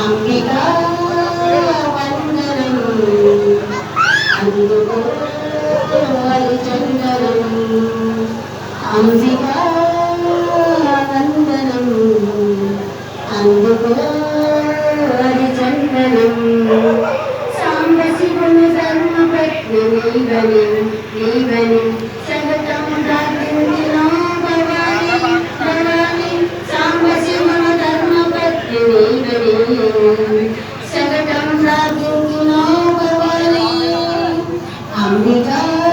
అంబికా వందనం. అందుకో హరిచందనం అంబికా వందనం. అందుకో హరిచందనం సాంబ నీవని నీవని సగతం అంబికా